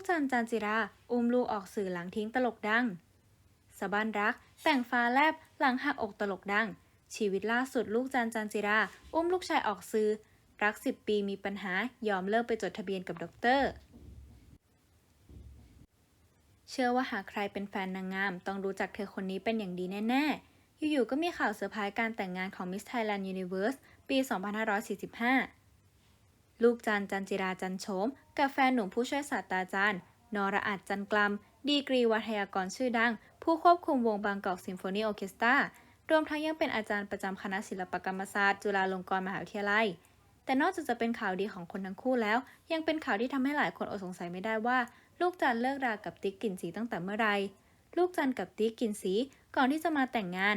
กจันจันจิรา อุ้มลูกออกสื่อหลังทิ้งตลกดังสะบันรัก แต่งฟ้าแลบหลังหักอกตลกดัง ชีวิตล่าสุดลูกจันจันจิรา อุ้มลูกชายออกสื่อรักสิบปีมีปัญหายอมเลิกไปจดทะเบียนกับด็อกเตอร์ เชื่อว่าหากใครเป็นแฟนนางงาม ต้องรู้จักเธอคนนี้เป็นอย่างดีแน่ ๆ อยู่ ๆ ก็มีข่าวเซอร์ไพรส์การแต่งงานของ Miss Thailand Universe ปี 2545 ลูกจันจันจิราจันโฉม กับแฟนหนุ่มผู้ช่วยศาสตราจารย์ นรอัจจันกลัม ดีกรีวัทยากรชื่อดัง ผู้ควบคุมวงบางกอกซิมโฟนีออเคสตรารวมทั้งยังเป็นอาจารย์ประจำคณะศิลปกรรมศาสตร์จุฬาลงกรณ์มหาวิทยาลัย แต่นอกจากจะเป็นข่าวดีของคนทั้งคู่แล้ว ยังเป็นข่าวที่ทำให้หลายคนอดสงสัยไม่ได้ว่า ลูกจันเลิกรากับติ๊กกลินสีตั้งแต่เมื่อไหรลูกจันกับติ๊กกลินสีก่อนที่จะมาแต่งงาน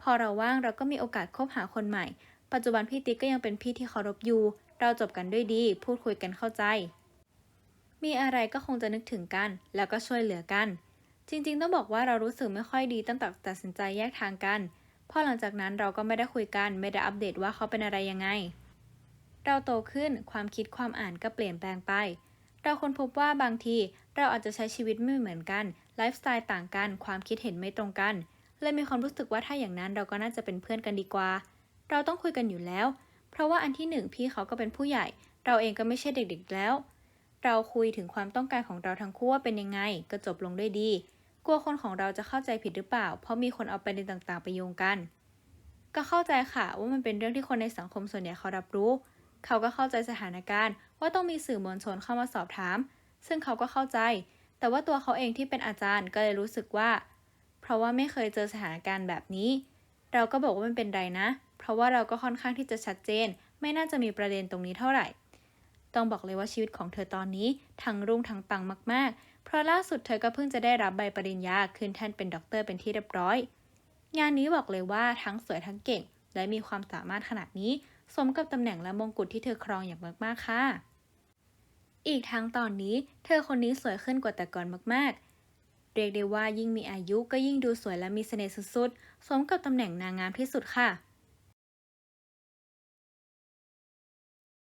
พอเราว่างเราก็มีโอกาสคบหาคนใหม่ ปัจจุบันพี่ติ๊กก็ยังเป็นพี่ที่เคารพอยู่ เราจบกันด้วยดี พูดคุยกันเข้าใจ มีอะไรก็คงจะนึกถึงกัน แล้วก็ช่วยเหลือกัน จริงๆ ต้องบอกว่าเรารู้สึกไม่ค่อยดีตั้งแต่ตัดสินใจแยกทางกันพอหลังจากนั้นเราก็ไม่ได้คุยกัน ไม่ได้อัปเดตว่าเขาเป็นอะไรยังไง เราโตขึ้นความคิดความอ่านก็เปลี่ยนแปลงไป เราค้นพบว่าบางทีเราอาจจะใช้ชีวิตไม่เหมือนกันไลฟ์สไตล์ต่างกัน ความคิดเห็นไม่ตรงกันเลยมีความรู้สึกว่าถ้าอย่างนั้นเราก็น่าจะเป็นเพื่อนกันดีกว่า เราต้องคุยกันอยู่แล้ว เพราะว่าอันที่หนึ่งพี่เขาก็เป็นผู้ใหญ่ เราเองก็ไม่ใช่เด็กๆแล้ว เราคุยถึงความต้องการของเราทั้งคู่ว่าเป็นยังไง ก็จบลงด้วยดี กลัวคนของเราจะเข้าใจผิดหรือเปล่า เพราะมีคนเอาประเด็นต่างๆไปโยงกัน ก็เข้าใจค่ะว่ามันเป็นเรื่องที่คนในสังคมส่วนใหญ่เขารับรู้ เขาก็เข้าใจสถานการณ์ ว่าต้องมีสื่อมวลชนเข้ามาสอบถาม ซึ่งเขาก็เข้าใจ แต่ว่าตัวเขาเองที่เป็นอาจารย์ก็เลยรู้สึกว่า เพราะว่าไม่เคยเจอสถานการณ์แบบนี้ เราก็บอกว่ามันเป็นไรนะ เพราะว่าเราก็ค่อนข้างที่จะชัดเจน ไม่น่าจะมีประเด็นตรงนี้เท่าไหร่ ต้องบอกเลยว่าชีวิตของเธอตอนนี้ทั้งรุ่งทั้งปังมากๆ เพราะล่าสุดเธอก็เพิ่งจะได้รับใบปริญญาขึ้นแท่นเป็นด็อกเตอร์เป็นที่เรียบร้อย งานนี้บอกเลยว่าทั้งสวยทั้งเก่ง และมีความสามารถขนาดนี้ สมกับตำแหน่งและมงกุฎที่เธอครองอย่างมากๆค่ะ อีกทั้งตอนนี้ เธอคนนี้สวยขึ้นกว่าแต่ก่อนมากๆเรียกได้ว่ายิ่งมีอายุก็ยิ่งดูสวยและมีเสน่ห์สุดๆ สมกับตำแหน่งนางงามที่สุดค่ะ